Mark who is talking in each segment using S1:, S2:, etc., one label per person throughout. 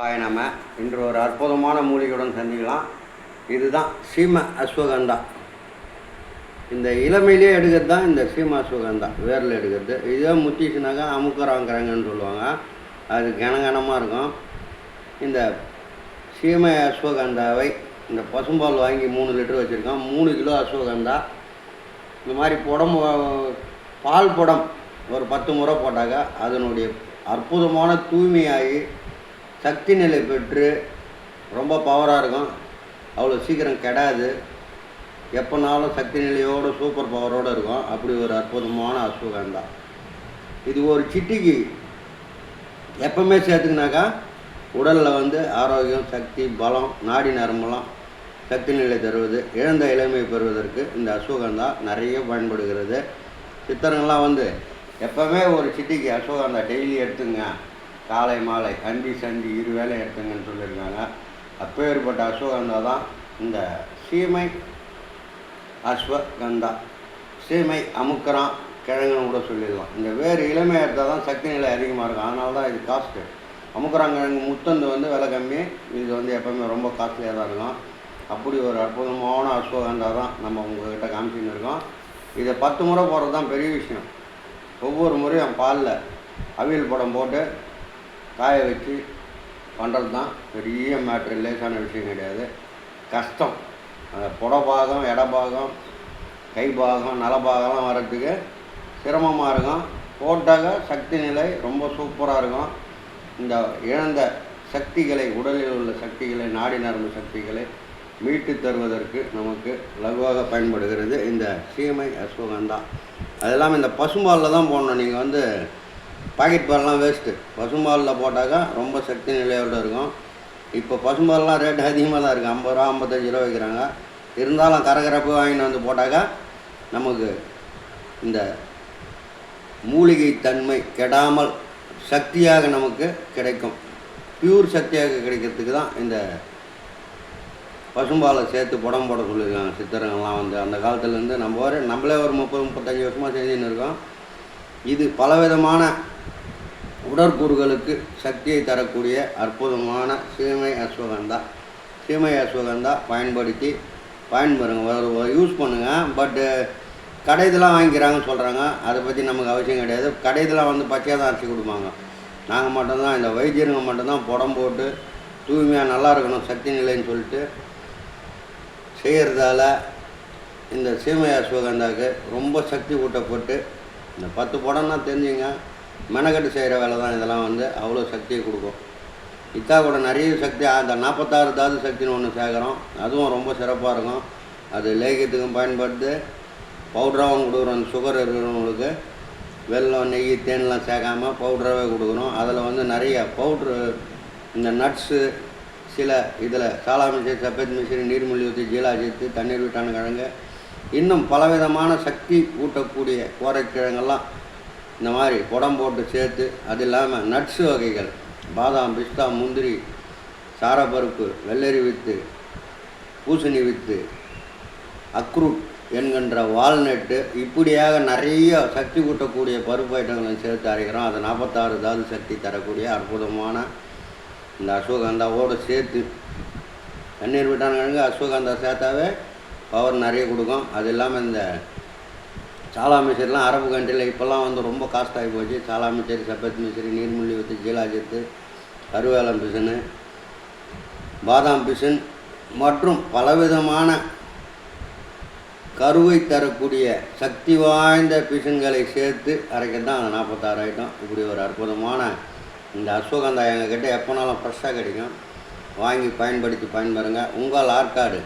S1: வாய நம்ம. இன்று ஒரு அற்புதமான மூலிகையுடன் சந்திக்கலாம். இதுதான் சீம அஸ்வகந்தா. இந்த இளமையிலே எடுக்கிறது தான் இந்த சீம அஸ்வகந்தா. வேரில் எடுக்கிறது. இதே முத்திச்சுனாக்கா அமுக்கராங்கிறாங்கன்னு சொல்லுவாங்க. அது கனகனமாக இருக்கும். இந்த சீமை அஸ்வகந்தாவை இந்த பசும்பால் வாங்கி மூணு லிட்டர் வச்சுருக்கோம் மூணு கிலோ அஸ்வகந்தா. இந்த மாதிரி புடம் பால் புடம் ஒரு பத்து முறை போட்டாக்கா அதனுடைய அற்புதமான தூய்மையாகி சக்தி நிலை பெற்று ரொம்ப பவராக இருக்கும். அவ்வளோ சீக்கிரம் கெடாது. எப்போனாலும் சக்தி நிலையோடு சூப்பர் பவரோடு இருக்கும். அப்படி ஒரு அற்புதமான அஸ்வகந்தா இது ஒரு சிட்டிக்கு எப்பவுமே சேர்த்துக்கினாக்கா உடலில் வந்து ஆரோக்கியம் சக்தி பலம் நாடி நரம்பெல்லாம் சக்தி நிலை தருவது இழந்த இளமை பெறுவதற்கு இந்த அஸ்வகந்தா நிறைய பயன்படுகிறது. சித்தருங்கள்லாம் வந்து எப்போவுமே ஒரு சிட்டிக்கு அசோகந்தா டெய்லி எடுத்துங்க. காலை மாலை கண்டி சந்தி இரு வேலை எடுத்துங்கன்னு சொல்லியிருக்காங்க. அப்பேற்பட்ட அஸ்வகந்தா தான் இந்த சீமை அஸ்வகந்தா. சீமை அமுக்கரம் கிழங்குன்னு கூட சொல்லிடலாம் இந்த வேறு இளமையாக எடுத்தால் தான் சக்தி நிலை அதிகமாக இருக்கும். அதனால தான் இது காஸ்ட்டு. அமுக்கராங்கிழங்கு முத்தந்து வந்து விலை கம்மி. இது வந்து எப்போவுமே ரொம்ப காஸ்ட்லியாக தான் இருக்கும். அப்படி ஒரு அற்புதமான அஸ்வகந்தா தான் நம்ம உங்கள்கிட்ட காமிச்சின்னு இருக்கோம். இதை பத்து முறை போடுறது தான் பெரிய விஷயம். ஒவ்வொரு முறையும் பாலில் அவியல் படம் போட்டு காய வச்சு பண்ணுறது தான். பெரிய மேட்ரு லேசான விஷயம் கிடையாது. கஷ்டம். அந்த புடபாகம் இடபாகம் கை பாகம் நலபாகம்லாம் வர்றதுக்கு சிரமமாக இருக்கும். போட்டாக சக்தி நிலை ரொம்ப சூப்பராக இருக்கும். இந்த இழந்த சக்திகளை உடலில் உள்ள சக்திகளை நாடி நரம்பு சக்திகளை மீட்டு தருவதற்கு நமக்கு லகுவாக பயன்படுகிறது. இந்த சீமை அஸ்வகந்தா அது இல்லாமல் இந்த பசும்பாலில் தான் போடணும். நீங்கள் வந்து பாக்கெட் பால்லாம் வேஸ்ட்டு பசும்பாலில் போட்டாக்கா ரொம்ப சக்தி நிலையோடு இருக்கும். இப்போ பசும்பால்லாம் ரேட்டு அதிகமாக தான் இருக்குது ஐம்பது ரூபா ஐம்பத்தஞ்சு ரூபா வைக்கிறாங்க. இருந்தாலும் கரகரப்பு வாங்கிட்டு வந்து போட்டாக்கா நமக்கு இந்த மூலிகை தன்மை கெடாமல் சக்தியாக நமக்கு கிடைக்கும். பியூர் சக்தியாக கிடைக்கிறதுக்கு தான் இந்த பசும்பாலை சேர்த்து புடம் போட சொல்லியிருக்காங்க. சித்தரங்கள்லாம் வந்து அந்த காலத்துலேருந்து நம்ம ஒரு நம்மளே ஒரு முப்பது முப்பத்தஞ்சு வருஷமாக செஞ்சுன்னு இருக்கோம். இது பலவிதமான உடற்கூறுகளுக்கு சக்தியை தரக்கூடிய அற்புதமான சீமை அஸ்வகந்தா. சீமை அஸ்வகந்தா பயன்படுத்தி பயன்பெறுங்க. ஒரு யூஸ் பண்ணுங்கள் பட்டு கடைதெல்லாம் வாங்கிக்கிறாங்கன்னு சொல்கிறாங்க அதை பற்றி நமக்கு அவசியம் கிடையாது. கடைதெல்லாம் வந்து பச்சையாக தான் அரைச்சி கொடுப்பாங்க. நாங்கள் மட்டும்தான் இந்த வைத்தியருங்க மட்டும்தான் புடம் போட்டு தூய்மையாக நல்லா இருக்கணும் சக்தி நிலைன்னு சொல்லிட்டு செய்கிறதால இந்த சீமை அஸ்வகந்தாவுக்கு ரொம்ப சக்தி ஊட்டப்பட்டு இந்த பத்து படம்னா தெரிஞ்சுங்க. மெனக்கட்டு செய்கிற வேலை தான் இதெல்லாம் வந்து அவ்வளோ சக்தியை கொடுக்கும். இத்தா கூட நிறைய சக்தி அந்த நாற்பத்தாறு தாது சக்தின்னு ஒன்று சேர்க்குறோம் அதுவும் ரொம்ப சிறப்பாக இருக்கும். அது லேகியத்துக்கும் பயன்படுது. பவுட்ராகவும் கொடுக்குறோம். அந்த சுகர் இருக்கிறவங்களுக்கு வெல்லம் நெய் தேன்லாம் சேர்க்காம பவுட்ராகவே கொடுக்குறோம். அதில் வந்து நிறைய பவுட்ரு இந்த நட்ஸு சில இதில் சாலாமிசை சப்பேத் மிஷின் நீர்மொழி ஊற்றி ஜீலாஜித்து தண்ணீர் விட்டான கிழங்கு இன்னும் பலவிதமான சக்தி ஊட்டக்கூடிய கோரைக்கிழங்கெல்லாம் இந்த மாதிரி குடம் போட்டு சேர்த்து அது இல்லாமல் நட்ஸு வகைகள் பாதாம் பிஸ்தா முந்திரி சாரப்பருப்பு வெள்ளரி வித்து பூசணி வித்து அக்ரூட் என்கின்ற வால்நட்டு இப்படியாக நிறைய சக்தி கூட்டக்கூடிய பருப்பு ஐட்டங்களை சேர்த்து அரைக்கிறோம். அது நாற்பத்தாறு தாது சக்தி தரக்கூடிய அற்புதமான இந்த அஸ்வகந்தாவோடு சேர்த்து. தண்ணீர் விட்டானுங்க அஸ்வகந்தா சேர்த்தாவே பவர் நிறைய கொடுக்கும். அது இல்லாமல் இந்த சாலா மிஷரிலாம் அரபு கண்ட்ரியில் இப்போல்லாம் வந்து ரொம்ப காஸ்ட் ஆகி போச்சு. சாலா மிசரி சப்பத் மிசரி நீர்முள்ளி ஊற்றி ஜீலாஜித்து கருவேலம் பிசுனு பாதாம் பிசின் மற்றும் பலவிதமான கருவை தரக்கூடிய சக்தி வாய்ந்த பிசின்களை சேர்த்து அரைக்க தான். அந்த நாற்பத்தாறு ஐட்டம் இப்படி ஒரு அற்புதமான இந்த அஸ்வகந்தா எங்ககிட்ட எப்போனாலும் ஃப்ரெஷ்ஷாக கிடைக்கும். வாங்கி பயன்படுத்தி பயன்பெறுங்க. உங்கள் ஆற்காடு.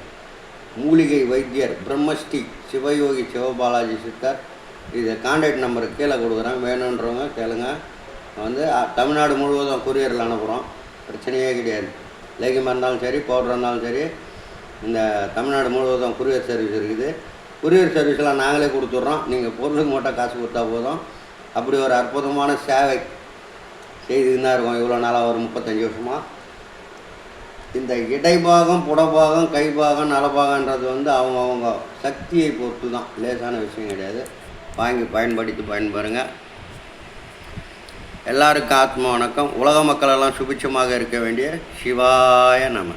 S1: மூலிகை வைத்தியர் பிரம்மஸ்ரீ சிவயோகி சிவபாலாஜி சித்தர். இது கான்டாக்ட் நம்பர் கீழே கொடுக்குறேன் வேணுன்றவங்க கேளுங்க. வந்து தமிழ்நாடு முழுவதும் கொரியரில் அனுப்புகிறோம் பிரச்சனையே கிடையாது. லேகியமாக இருந்தாலும் சரி பவுடர் இருந்தாலும் சரி இந்த தமிழ்நாடு முழுவதும் குரியர் சர்வீஸ் இருக்குது. குரியர் சர்வீஸ்லாம் நாங்களே கொடுத்துட்றோம். நீங்கள் பொருளுக்கு மட்டும் காசு கொடுத்தா போதும். அப்படி ஒரு அற்புதமான சேவை செய்துன்னு தான் இருக்கோம். இவ்வளோ நாளாக ஒரு முப்பத்தஞ்சு வருஷமாக இந்த இடைபாகம் புடபாகம் கைபாகம் நலபாகன்றது வந்து அவங்க அவங்க சக்தியை பொறுத்து தான். லேசான விஷயம் கிடையாது. வாங்கி பயன்படுத்தி பயன்பெறுங்க எல்லாருக்கும் ஆத்ம வணக்கம். உலக மக்களெல்லாம் சுபிட்சமாக இருக்க வேண்டிய சிவாய நம்ம